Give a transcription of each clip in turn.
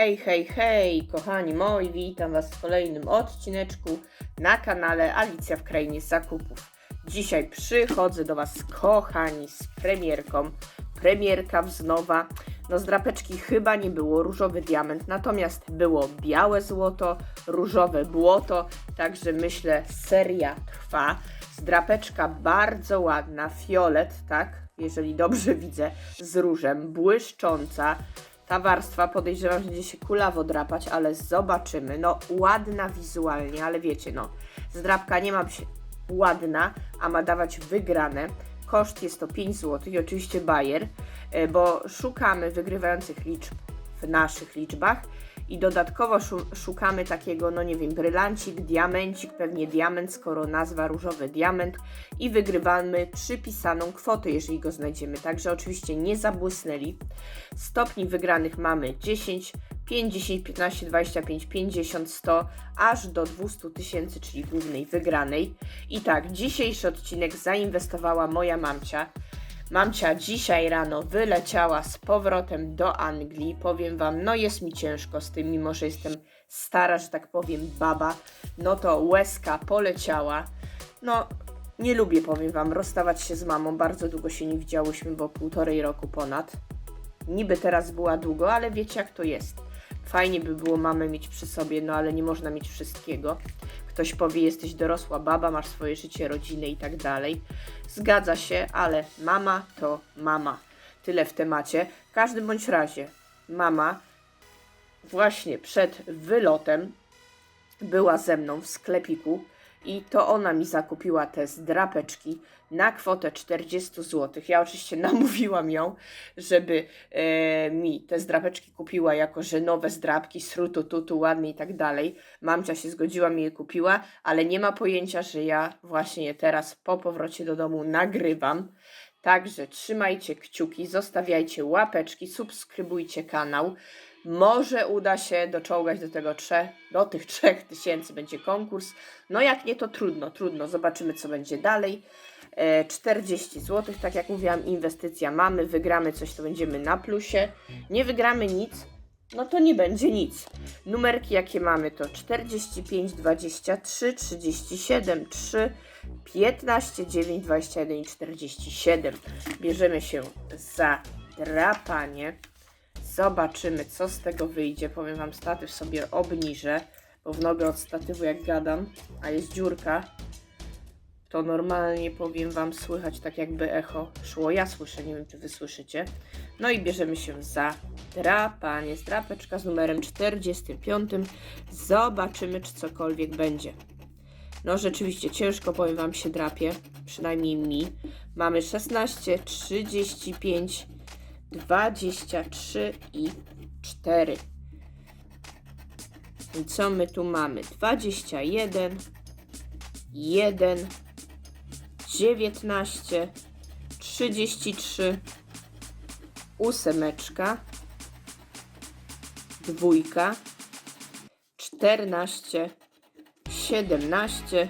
Hej, hej, hej, kochani moi, witam Was w kolejnym odcineczku na kanale Alicja w Krainie Zakupów. Dzisiaj przychodzę do Was, kochani, z premierką. Premierka wznowa. No z drapeczki chyba nie było różowy diament, natomiast było białe złoto, różowe błoto, także myślę seria trwa. Zdrapeczka bardzo ładna, fiolet, tak? Jeżeli dobrze widzę, z różem, błyszcząca. Ta warstwa podejrzewam, że będzie się kulawo drapać, ale zobaczymy. No, ładna wizualnie, ale wiecie, no, zdrapka nie ma być ładna, a ma dawać wygrane. Koszt jest to 5 zł i oczywiście bajer, e, bo szukamy wygrywających liczb w naszych liczbach i dodatkowo szu- szukamy takiego, no nie wiem, brylancik, diamencik, pewnie diament, skoro nazwa różowy diament i wygrywamy przypisaną kwotę, jeżeli go znajdziemy. Także oczywiście nie zabłysnęli. Stopni wygranych mamy 10, 5, 10, 15, 25, 50, 100, aż do 200 tysięcy, czyli głównej wygranej. I tak, dzisiejszy odcinek zainwestowała moja mamcia. Mamcia dzisiaj rano wyleciała z powrotem do Anglii. Powiem wam, no jest mi ciężko z tym, mimo że jestem stara, że tak powiem, baba. No to łezka poleciała. No, nie lubię, powiem wam, rozstawać się z mamą. Bardzo długo się nie widziałyśmy, bo półtorej roku ponad. Niby teraz była długo, ale wiecie jak to jest. Fajnie by było mamę mieć przy sobie, no ale nie można mieć wszystkiego. Ktoś powie, jesteś dorosła baba, masz swoje życie, rodzinę i tak dalej. Zgadza się, ale mama to mama. Tyle w temacie. W każdym bądź razie, mama właśnie przed wylotem była ze mną w sklepiku i to ona mi zakupiła te zdrapeczki na kwotę 40 zł. Ja oczywiście namówiłam ją, żeby e, mi te zdrapeczki kupiła, jako że nowe zdrapki, srutu, tutu, ładne i tak dalej. Mamcia się zgodziła, mi je kupiła, ale nie ma pojęcia, że ja właśnie je teraz po powrocie do domu nagrywam. Także trzymajcie kciuki, zostawiajcie łapeczki, subskrybujcie kanał. Może uda się doczołgać do tego trzech, do tych trzech tysięcy będzie konkurs. No jak nie, to trudno, trudno. Zobaczymy, co będzie dalej. E, 40 zł, tak jak mówiłam, inwestycja mamy. Wygramy coś, to będziemy na plusie. Nie wygramy nic, no to nie będzie nic. Numerki jakie mamy to 45, 23, 37, 3, 15, 9, 21 i 47. Bierzemy się za drapanie. Zobaczymy, co z tego wyjdzie. Powiem Wam, statyw sobie obniżę, bo w nogę od statywu jak gadam, a jest dziurka, to normalnie powiem Wam słychać tak jakby echo szło. Ja słyszę, nie wiem czy Wy słyszycie. No i bierzemy się za drapanie. Drapeczka z numerem 45. Zobaczymy, czy cokolwiek będzie. No rzeczywiście ciężko, powiem Wam, się drapie. Przynajmniej mi. Mamy 16, 35, 23 i 4. I co my tu mamy? 21, 1, 19, 33, ósemeczka, dwójka, 14, 17,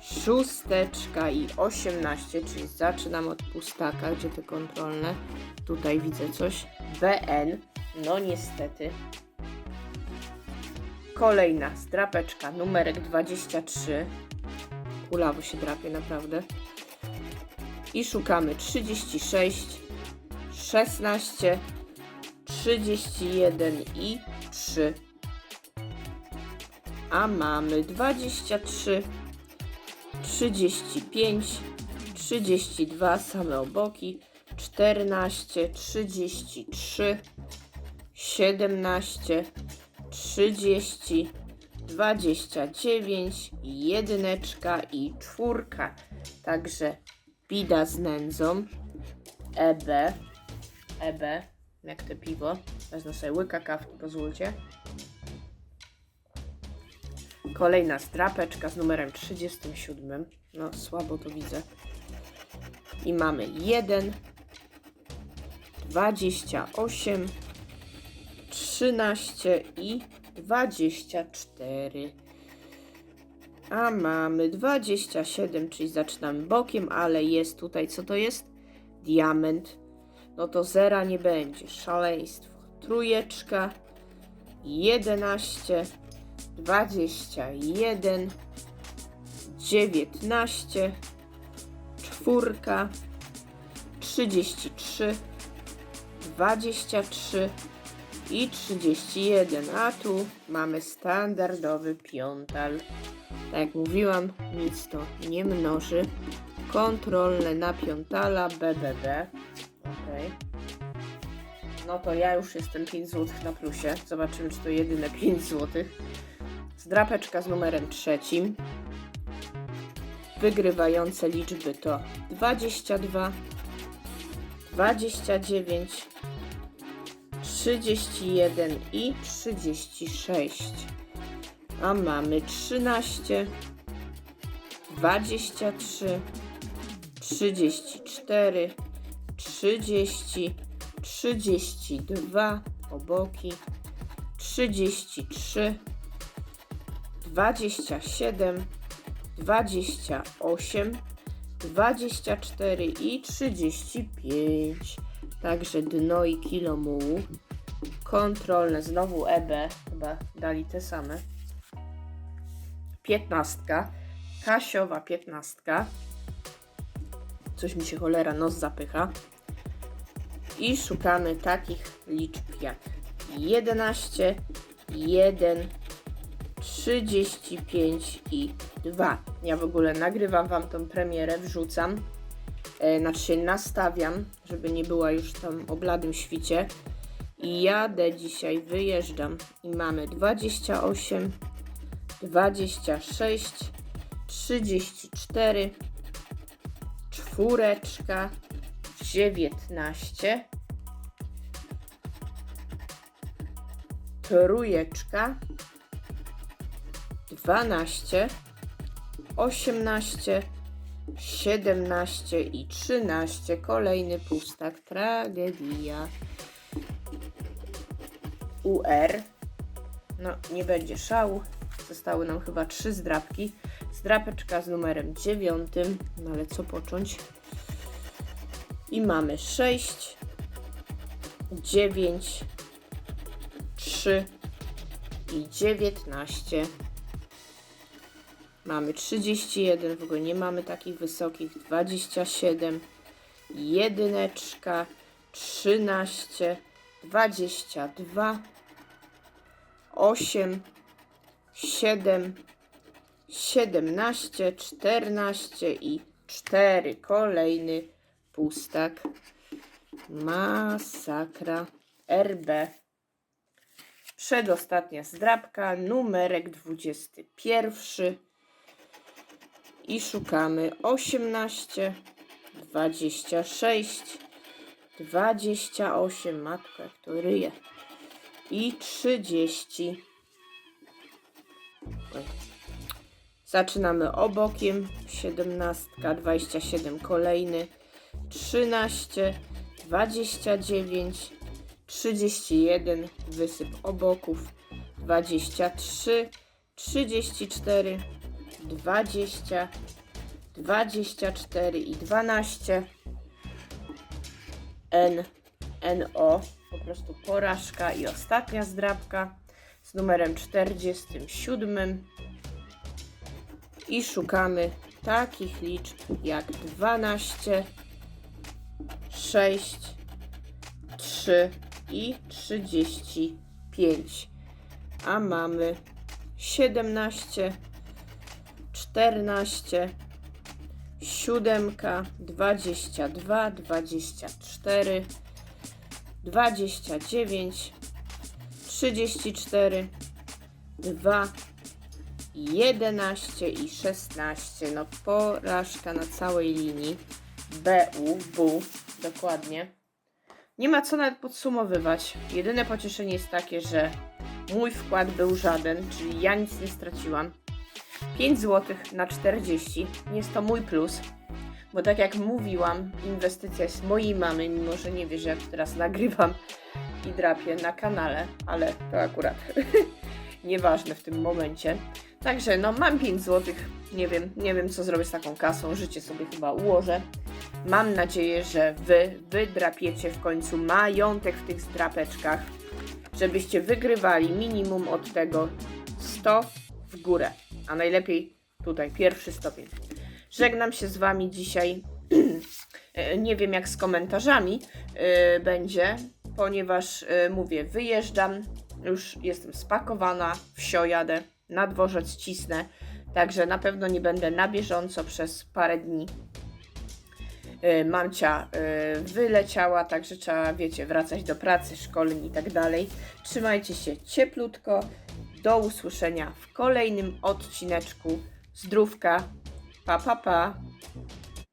szósteczka i 18, czyli zaczynam od pustaka, gdzie te kontrolne. Tutaj widzę coś. BN, no niestety. Kolejna zdrapeczka, numerek 23. Kulawo się drapie, naprawdę. I szukamy 36, 16, 31 i 3. A mamy 23, 35, 32, same oboki, 14, 33, 17, 30, 29, jedyneczka i czwórka. Także bida z nędzą. EB, EB, jak te piwo. Wezmę sobie łyka kawki, pozwólcie. Kolejna strapeczka z numerem 37. No, słabo to widzę. I mamy 1, 28, 13 i 24. A mamy 27, czyli zaczynamy bokiem, ale jest tutaj, co to jest? Diament. No to zera nie będzie. Szaleństwo. Trójeczka, jedenaście, dwadzieścia jeden, dziewiętnaście, czwórka, trzydzieści trzy, dwadzieścia trzy i 31, a tu mamy standardowy piątal. Tak jak mówiłam, nic to nie mnoży. Kontrolne na piątala BBB. Ok. No to ja już jestem 5 zł na plusie. Zobaczymy, czy to jedyne 5 zł. Zdrapeczka z numerem trzecim. Wygrywające liczby to 22, 29, 31 i 36. A mamy 13, 23, 34, 30, 32 oboki, 33, 27, 28, 24 i 35. Także dno i kilo mułu. Kontrolne, znowu EB, chyba dali te same. Piętnastka, Kasiowa piętnastka. Coś mi się cholera nos zapycha. I szukamy takich liczb jak 11, 1, 35 i 2. Ja w ogóle nagrywam Wam tą premierę, wrzucam. E, znaczy się nastawiam, żeby nie była już tam o bladym świcie. I jadę dzisiaj, wyjeżdżam i mamy 28, 26, 34, czwóreczka, 19, trójeczka, 12, 18, 17 i 13. Kolejny pustak. Tragedia. UR. No, nie będzie szału. Zostały nam chyba trzy zdrapki. Zdrapeczka z numerem 9. No ale co począć? I mamy 6, 9, 3 i 19. Mamy 31, w ogóle nie mamy takich wysokich. 27, jedyneczka, 13, 22, 8, 7, 17, 14 i 4. Kolejny pustak. Masakra. RB. Przedostatnia zdrabka, numerek 21 i szukamy 18, 26, 28, matka jak to ryje i 30. Oj. Zaczynamy obokiem, 17, 27 kolejny, 13, 29, 31, wysyp oboków, 23, 34, 20, 24 i 12. N, NO, po prostu porażka i ostatnia zdrabka z numerem 47. I szukamy takich liczb jak 12, 6, 3 i 35. A mamy 17, 14, 7, 22, 24, 29, 34, 2, 11 i 16. No porażka na całej linii. BU, BU, dokładnie. Nie ma co nawet podsumowywać. Jedyne pocieszenie jest takie, że mój wkład był żaden, czyli ja nic nie straciłam. 5 zł na 40 jest to mój plus, bo tak jak mówiłam, inwestycja jest mojej mamy, mimo że nie wie, że ja tu teraz nagrywam i drapię na kanale, ale to akurat nieważne w tym momencie. Także no mam 5 zł, nie wiem, nie wiem co zrobię z taką kasą, życie sobie chyba ułożę. Mam nadzieję, że wy wydrapiecie w końcu majątek w tych zdrapeczkach. żebyście wygrywali minimum od tego 100 w górę, a najlepiej tutaj pierwszy stopień. Żegnam się z Wami dzisiaj. E, Nie wiem jak z komentarzami e, będzie, ponieważ e, mówię, wyjeżdżam, już jestem spakowana, wsio jadę, na dworzec cisnę, także na pewno nie będę na bieżąco przez parę dni. Mamcia wyleciała, także trzeba, wiecie, wracać do pracy, szkoleń i tak dalej. Trzymajcie się cieplutko. Do usłyszenia w kolejnym odcineczku. Zdrówka. Pa, pa, pa.